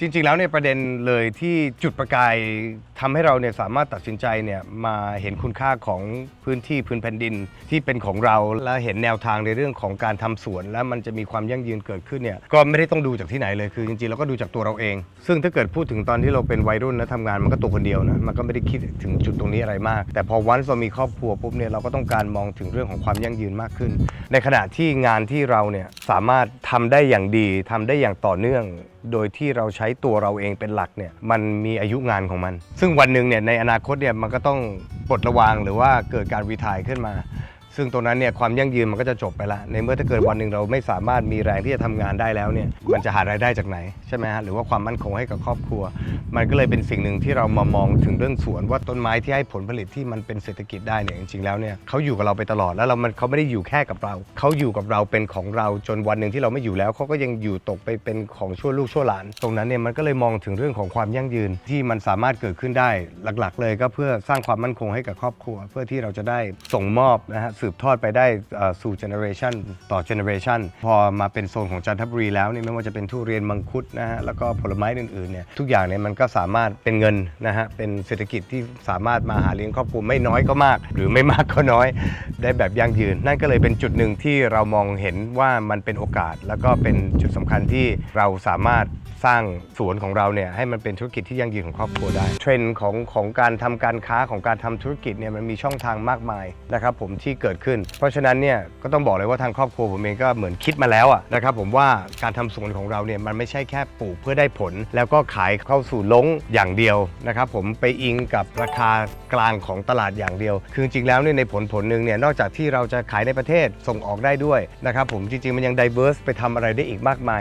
จริงๆ แล้วเนี่ยประเด็นเลยที่จุดประกายทำให้เราเนี่ยสามารถตัดสินใจเนี่ยมาเห็นคุณค่าของพื้นที่พื้นแผ่นดินที่เป็นของเราและเห็นแนวทางในเรื่องของการทำสวน และมันจะมีความยั่งยืนเกิดขึ้นเนี่ยก็ไม่ได้ต้องดูจากที่ไหนเลยคือจริงๆเราก็ดูจากตัวเราเอง ซึ่งถ้าเกิดพูดถึงตอนที่เราเป็นวัยรุ่นนะทำงานมันก็ตัวคนเดียวนะมันก็ไม่ได้คิดถึงจุดตรงนี้อะไรมาก แต่พอวันเรามีครอบครัวปุ๊บเนี่ยเราก็ต้องการมองถึงเรื่องของความยั่งยืนมากขึ้น ในขณะที่งานที่เราเนี่ยสามารถทำได้อย่างดีทำได้อย่างต่อเนื่อง โดยที่เราใช้ตัวเราเองเป็นหลักเนี่ยมันมีอายุงานของมัน ซึ่งวันหนึ่งเนี่ยในอนาคตเนี่ยมันก็ต้องปลดระวางหรือว่าเกิดการรีทายขึ้นมา ซึ่งตรงนั้นเนี่ยความยั่งยืนมันก็จะจบไปละ ในเมื่อถ้าเกิดวันหนึ่งเราไม่สามารถมีแรงที่จะทำงานได้แล้วเนี่ยมันจะหารายได้จากไหนใช่ไหมฮะหรือว่าความมั่นคงให้กับครอบครัว มันก็เลยเป็นสิ่งหนึ่งที่เรามามองถึงเรื่องสวนว่าต้นไม้ที่ให้ผลผลิตที่มันเป็นเศรษฐกิจได้เนี่ยจริงๆแล้วเนี่ยเขาอยู่กับเราไปตลอดแล้วเรามันเขาไม่ได้อยู่แค่กับเราเขาอยู่กับเราเป็นของเราจนวันหนึ่งที่เราไม่อยู่แล้วเขาก็ยังอยู่ตกไปเป็นของชั่วลูกชั่วหลาน ตรงนั้นเนี่ยมันก็เลยมองถึงเรื่องของความยั่งยืนที่มันสามารถเกิดขึ้นได้หลัก ๆ เลยก็เพื่อสร้างความมั่นคงให้กับครอบครัว เพื่อที่เราจะได้ส่งมอบนะฮะสืืบทอดไปได้เอ่อสู่เจเนอเรชันต่อเจเนอเรชันพอมาเป็นโซนของจันทบุรีแล้วเนี่ยไม่ว่าจะเป็นทุเรียนมังคุดนะฮะแล้วก็ผลไม้อื่นๆเนี่ยทุกอย่างเนี่ยมันก็สามารถเป็นเงินนะฮะเป็นเศรษฐกิจที่สามารถมาหาเลี้ยงครอบครัวไม่น้อยก็มาก หรือไม่มากก็น้อย ได้แบบยั่งยืน นั่นก็เลยเป็นจุดหนึ่งที่เรามองเห็นว่ามันเป็นโอกาส แล้วก็เป็นจุดสำคัญที่เราสามารถ สร้างสวนของเราเนี่ยให้มันเป็นธุรกิจที่ยั่งยืนของครอบครัวได้ เทรนด์ของของการทำการค้าของการทำธุรกิจเนี่ยมันมีช่องทางมากมายนะครับผมที่เกิดขึ้น เพราะฉะนั้นเนี่ยก็ต้องบอกเลยว่าทางครอบครัวผมเองก็เหมือนคิดมาแล้วอะนะครับผมว่าการทำสวนของเราเนี่ยมันไม่ใช่แค่ปลูกเพื่อได้ผล แล้วก็ขายเข้าสู่ล้งอย่างเดียวนะครับผมไปอิงกับราคากลางของตลาดอย่างเดียว คือจริงๆแล้วเนี่ยในผลผลหนึ่งเนี่ยนอกจากที่เราจะขายในประเทศส่งออกได้ด้วยนะครับผมจริงๆมันยัง diverse ไปทำอะไรได้อีกมากมาย